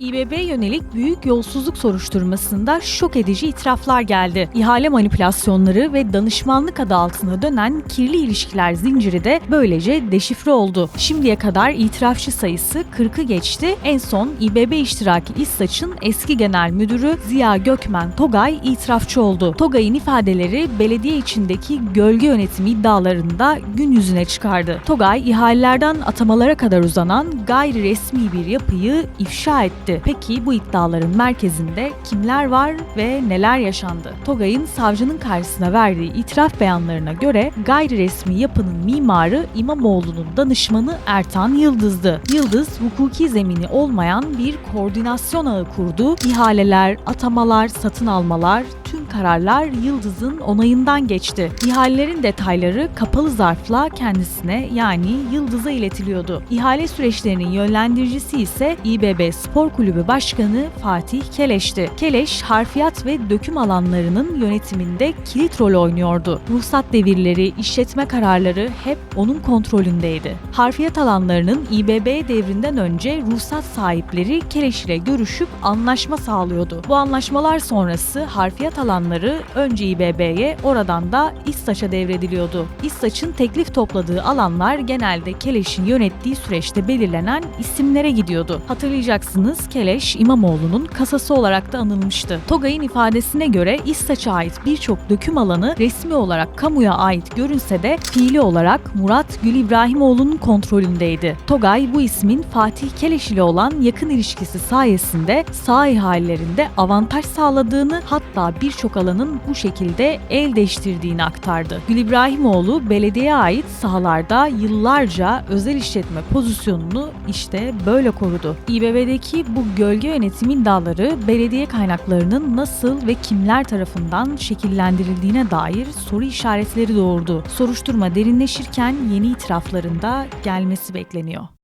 İBB yönelik büyük yolsuzluk soruşturmasında şok edici itiraflar geldi. İhale manipülasyonları ve danışmanlık adı altında dönen kirli ilişkiler zinciri de böylece deşifre oldu. Şimdiye kadar itirafçı sayısı 40'ı geçti. En son İBB iştiraki İSSAÇ'ın eski genel müdürü Ziya Gökmen Togay itirafçı oldu. Togay'ın ifadeleri belediye içindeki gölge yönetimi iddialarında gün yüzüne çıkardı. Togay ihalelerden atamalara kadar uzanan gayri resmi bir yapıyı ifşa etti etti. Peki bu iddiaların merkezinde kimler var ve neler yaşandı? Togay'ın savcının karşısına verdiği itiraf beyanlarına göre gayri resmi yapının mimarı İmamoğlu'nun danışmanı Ertan Yıldız'dı. Yıldız hukuki zemini olmayan bir koordinasyon ağı kurdu. İhaleler, atamalar, satın almalar, kararlar Yıldız'ın onayından geçti. İhalelerin detayları kapalı zarfla kendisine yani Yıldız'a iletiliyordu. İhale süreçlerinin yönlendiricisi ise İBB Spor Kulübü Başkanı Fatih Keleş'ti. Keleş, harfiyat ve döküm alanlarının yönetiminde kilit rol oynuyordu. Ruhsat devirleri, işletme kararları hep onun kontrolündeydi. Harfiyat alanlarının İBB devrinden önce ruhsat sahipleri Keleş ile görüşüp anlaşma sağlıyordu. Bu anlaşmalar sonrası harfiyat alanları önce İBB'ye oradan da İSTAŞ'a devrediliyordu. İSTAŞ'ın teklif topladığı alanlar genelde Keleş'in yönettiği süreçte belirlenen isimlere gidiyordu. Hatırlayacaksınız Keleş İmamoğlu'nun kasası olarak da anılmıştı. Togay'ın ifadesine göre İSTAŞ'a ait birçok döküm alanı resmi olarak kamuya ait görünse de fiili olarak Murat Gül İbrahimoğlu'nun kontrolündeydi. Togay bu ismin Fatih Keleş ile olan yakın ilişkisi sayesinde sağ ihalelerinde avantaj sağladığını hatta birçok alanın bu şekilde el değiştirdiğini aktardı. Gül İbrahimoğlu belediyeye ait sahalarda yıllarca özel işletme pozisyonunu işte böyle korudu. İBB'deki bu gölge yönetim iddiaları belediye kaynaklarının nasıl ve kimler tarafından şekillendirildiğine dair soru işaretleri doğurdu. Soruşturma derinleşirken yeni itirafların da gelmesi bekleniyor.